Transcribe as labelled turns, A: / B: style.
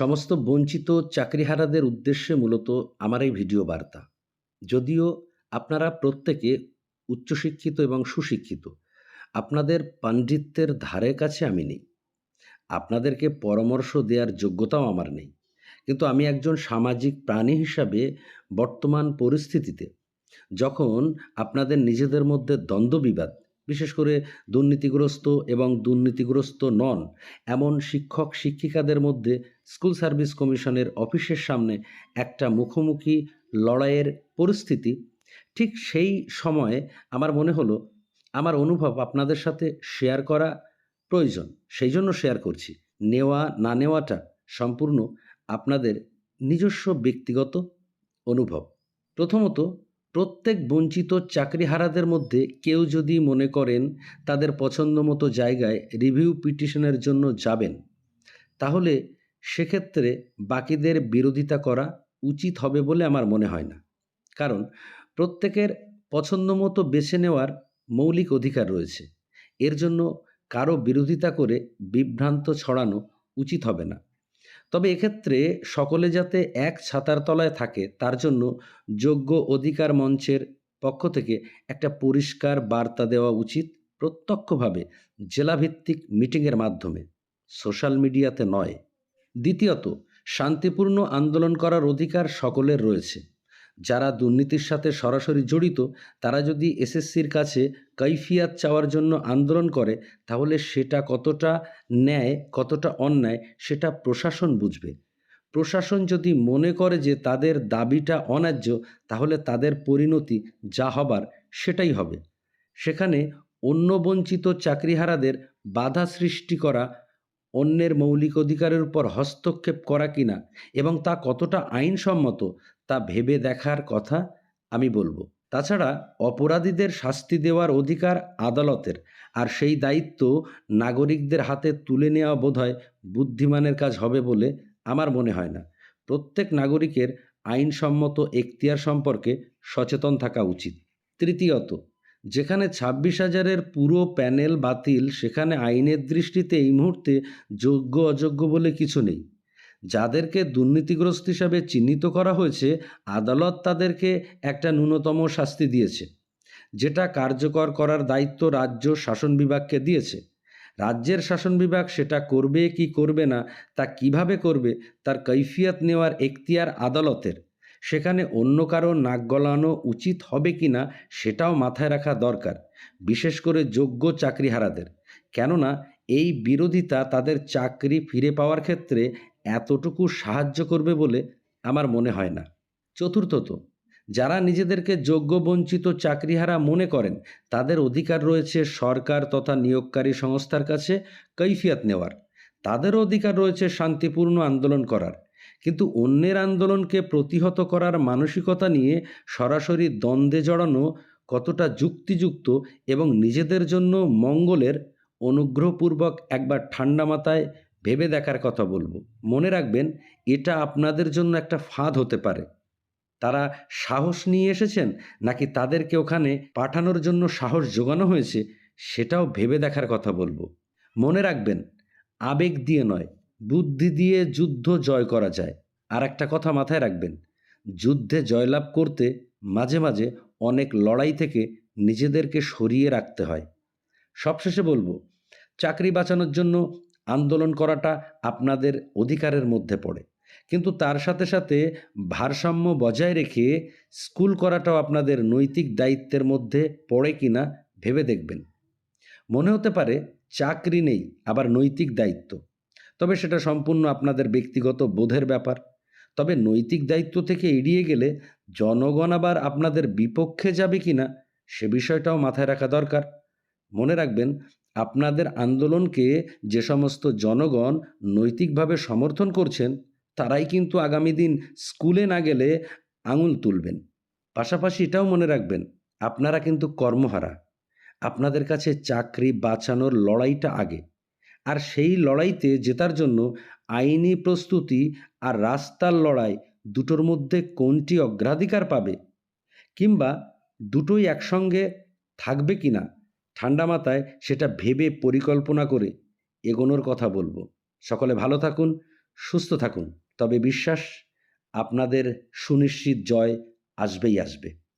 A: সমস্ত বঞ্চিত চাকরিহারাদের উদ্দেশ্যে মূলত আমার এই ভিডিও বার্তা। যদিও আপনারা প্রত্যেকে উচ্চশিক্ষিত এবং সুশিক্ষিত, আপনাদের পাণ্ডিত্যের ধারে কাছে আমি নেই। আপনাদেরকে পরামর্শ দেওয়ার যোগ্যতাও আমার নেই। কিন্তু আমি একজন সামাজিক প্রাণী হিসাবে বর্তমান পরিস্থিতিতে যখন আপনাদের নিজেদের মধ্যে দ্বন্দ্ববিবাদ বিশেষ করে দুর্নীতিগ্রস্ত এবং দুর্নীতিগ্রস্ত নন, এমন শিক্ষক শিক্ষিকাদের মধ্যে স্কুল সার্ভিস কমিশনের অফিসের সামনে একটা মুখোমুখি লড়াইয়ের পরিস্থিতি। ঠিক সেই সময়ে আমার মনে হলো, আমার অনুভব আপনাদের সাথে শেয়ার করা প্রয়োজন, সেই জন্য শেয়ার করছি। নেওয়া, না নেওয়াটা সম্পূর্ণ আপনাদের নিজস্ব ব্যক্তিগত অনুভব। প্রথমত প্রত্যেক বঞ্চিত চাকরিহারাদের মধ্যে কেউ যদি মনে করেন তাদের পছন্দ মতো জায়গায় রিভিউ পিটিশনের জন্য যাবেন, তাহলে সেক্ষেত্রে বাকিদের বিরোধিতা করা উচিত হবে বলে আমার মনে হয় না। কারণ প্রত্যেকের পছন্দ মতো বেছে নেওয়ার মৌলিক অধিকার রয়েছে, এর জন্য কারও বিরোধিতা করে বিভ্রান্ত ছড়ানো উচিত হবে না। তবে এক্ষেত্রে সকলে যাতে এক ছাতার তলায় থাকে, তার জন্য যোগ্য অধিকার মঞ্চের পক্ষ থেকে একটা পরিষ্কার বার্তা দেওয়া উচিত প্রত্যক্ষভাবে জেলাভিত্তিক মিটিংয়ের মাধ্যমে। সোশ্যাল মিডিয়াতে নয়। দ্বিতীয়ত, শান্তিপূর্ণ আন্দোলন করার অধিকার সকলের রয়েছে। যারা দুর্নীতির সাথে সরাসরি জড়িত, তারা যদি এসএসসির কাছে কৈফিয়াত চাওয়ার জন্য আন্দোলন করে, তাহলে সেটা কতটা ন্যায়, কতটা অন্যায়, সেটা প্রশাসন বুঝবে। প্রশাসন যদি মনে করে যে তাদের দাবিটা অন্যায্য, তাহলে তাদের পরিণতি যা হবার সেটাই হবে। সেখানে অন্য বঞ্চিত চাকরিহারাদের বাধা সৃষ্টি করা, অন্যের মৌলিক অধিকারের উপর হস্তক্ষেপ করা কিনা এবং তা কতটা আইনসম্মত তা ভেবে দেখার কথা আমি বলব। তাছাড়া অপরাধীদের শাস্তি দেওয়ার অধিকার আদালতের, আর সেই দায়িত্ব নাগরিকদের হাতে তুলে নেওয়া বোধহয় বুদ্ধিমানের কাজ হবে বলে আমার মনে হয় না। প্রত্যেক নাগরিকের আইনসম্মত এখতিয়ার সম্পর্কে সচেতন থাকা উচিত। তৃতীয়ত, যেখানে ছাব্বিশ হাজারের পুরো প্যানেল বাতিল, সেখানে আইনের দৃষ্টিতে এই মুহূর্তে যোগ্য অযোগ্য বলে কিছু নেই। যাদেরকে দুর্নীতিগ্রস্ত হিসাবে চিহ্নিত করা হয়েছে, আদালত তাদেরকে একটা ন্যূনতম শাস্তি দিয়েছে, যেটা কার্যকর করার দায়িত্ব রাজ্য শাসন বিভাগকে দিয়েছে। রাজ্যের শাসন বিভাগ সেটা করবে কি করবে না, তা কীভাবে করবে, তার কৈফিয়ত নেওয়ার এখতিয়ার আদালতের। সেখানে অন্য কারও নাক গলানো উচিত হবে কি না, সেটাও মাথায় রাখা দরকার, বিশেষ করে যোগ্য চাকরিহারাদের। কেননা এই বিরোধিতা তাদের চাকরি ফিরে পাওয়ার ক্ষেত্রে এতটুকু সাহায্য করবে বলে আমার মনে হয় না। চতুর্থত, যারা নিজেদেরকে যোগ্য বঞ্চিত চাকরিহারা মনে করেন, তাদের অধিকার রয়েছে সরকার তথা নিয়োগকারী সংস্থার কাছে কৈফিয়ত নেওয়ার। তাদেরও অধিকার রয়েছে শান্তিপূর্ণ আন্দোলন করার। কিন্তু অন্যের আন্দোলনকে প্রতিহত করার মানসিকতা নিয়ে সরাসরি দ্বন্দ্বে জড়ানো কতটা যুক্তিযুক্ত এবং নিজেদের জন্য মঙ্গলের অনুগ্রহপূর্বক একবার ঠান্ডা মাথায় ভেবে দেখার কথা বলব। মনে রাখবেন, এটা আপনাদের জন্য একটা ফাঁদ হতে পারে। তারা সাহস নিয়ে এসেছেন নাকি তাদেরকে ওখানে পাঠানোর জন্য সাহস জোগানো হয়েছে, সেটাও ভেবে দেখার কথা বলব। মনে রাখবেন, আবেগ দিয়ে নয়, বুদ্ধি দিয়ে যুদ্ধ জয় করা যায়। আর একটা কথা মাথায় রাখবেন, যুদ্ধে জয়লাভ করতে মাঝে মাঝে অনেক লড়াই থেকে নিজেদেরকে সরিয়ে রাখতে হয়। সবশেষে বলব চাকরি বাঁচানোর জন্য আন্দোলন করাটা আপনাদের অধিকারের মধ্যে পড়ে। কিন্তু তার সাথে সাথে ভারসাম্য বজায় রেখে স্কুল করাটাও আপনাদের নৈতিক দায়িত্বের মধ্যে পড়ে কি না ভেবে দেখবেন। মনে হতে পারে চাকরি নেই, আবার নৈতিক দায়িত্ব। তবে সেটা সম্পূর্ণ আপনাদের ব্যক্তিগত বোধের ব্যাপার। তবে নৈতিক দায়িত্ব থেকে এড়িয়ে গেলে জনগণ আবার আপনাদের বিপক্ষে যাবে কি না সে বিষয়টাও মাথায় রাখা দরকার। মনে রাখবেন আপনাদের আন্দোলনকে যে সমস্ত জনগণ নৈতিকভাবে সমর্থন করছেন, তারাই কিন্তু আগামী দিন স্কুলে না গেলে আঙুল তুলবেন। পাশাপাশি এটাও মনে রাখবেন, আপনারা কিন্তু কর্মহারা। আপনাদের কাছে চাকরি বাঁচানোর লড়াইটা আগে। আর সেই লড়াইতে জেতার জন্য আইনি প্রস্তুতি আর রাস্তার লড়াই দুটোর মধ্যে কোনটি অগ্রাধিকার পাবে? কিংবা দুটোই একসঙ্গে থাকবে কি না ঠান্ডা মাথায় সেটা ভেবে পরিকল্পনা করে এগোনোর কথা বলব। সকলে ভালো থাকুন, সুস্থ থাকুন। তবে বিশ্বাস, আপনাদের সুনিশ্চিত জয় আসবেই আসবে।